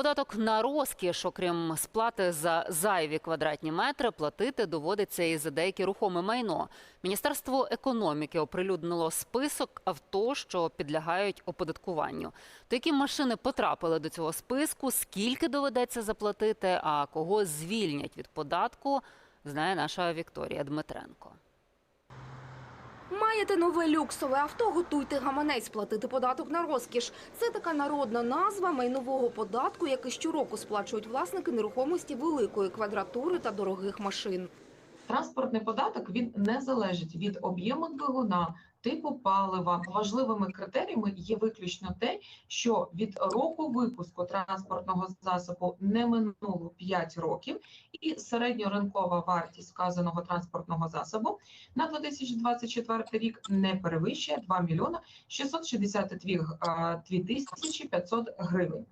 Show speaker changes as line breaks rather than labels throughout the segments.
Податок на розкіш, окрім сплати за зайві квадратні метри, платити доводиться і за деяке рухоме майно. Міністерство економіки оприлюднило список авто, що підлягають оподаткуванню. То які машини потрапили до цього списку, скільки доведеться заплатити, а кого звільнять від податку, знає наша Вікторія Дмитренко.
Маєте нове люксове авто, готуйте гаманець платити податок на розкіш. Це така народна назва майнового податку, який щороку сплачують власники нерухомості великої квадратури та дорогих машин.
Транспортний податок він не залежить від об'єму двигуна, типу палива. Важливими критеріями є виключно те, що від року випуску транспортного засобу не минуло 5 років, і середньоринкова вартість вказаного транспортного засобу на 2024 рік не перевищує 2 мільйона 662 а, 2 тисячі 500 гривень.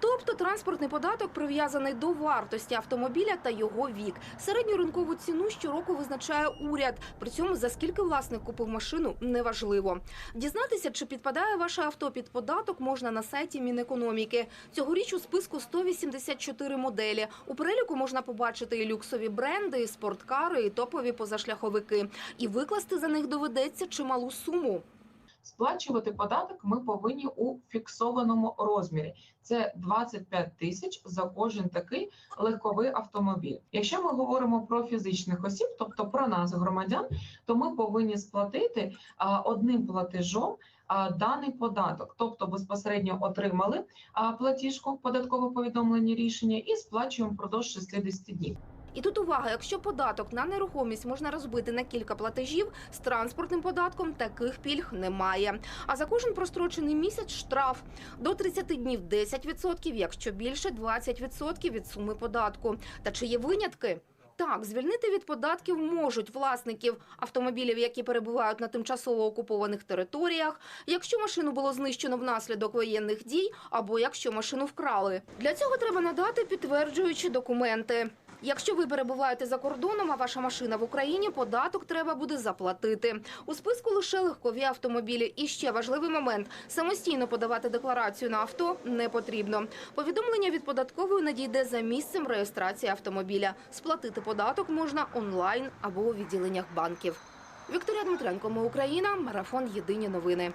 Тобто транспортний податок прив'язаний до вартості автомобіля та його вік. Середню ринкову ціну щороку визначає уряд. При цьому за скільки власник купив машину неважливо. Дізнатися, чи підпадає ваше авто під податок, можна на сайті Мінекономіки. Цьогоріч у списку 184 моделі. У переліку можна побачити і люксові бренди, і спорткари, і топові позашляховики. І викласти за них доведеться чималу суму.
Сплачувати податок ми повинні у фіксованому розмірі. Це 25 тисяч за кожен такий легковий автомобіль. Якщо ми говоримо про фізичних осіб, тобто про нас, громадян, то ми повинні сплатити одним платежом даний податок, тобто безпосередньо отримали платіжку, податкове повідомлення рішення і сплачуємо впродовж 60 днів.
І тут увага, якщо податок на нерухомість можна розбити на кілька платежів, з транспортним податком таких пільг немає. А за кожен прострочений місяць штраф до 30 днів 10%, якщо більше 20% від суми податку. Та чи є винятки? Так, звільнити від податків можуть власників автомобілів, які перебувають на тимчасово окупованих територіях, якщо машину було знищено внаслідок воєнних дій, або якщо машину вкрали. Для цього треба надати підтверджуючі документи. Якщо ви перебуваєте за кордоном, а ваша машина в Україні, податок треба буде заплатити. У списку лише легкові автомобілі. І ще важливий момент: самостійно подавати декларацію на авто не потрібно. Повідомлення від податкової надійде за місцем реєстрації автомобіля. Сплатити податок можна онлайн або у відділеннях банків. Вікторія Дмитренко, ми Україна, марафон Єдині новини.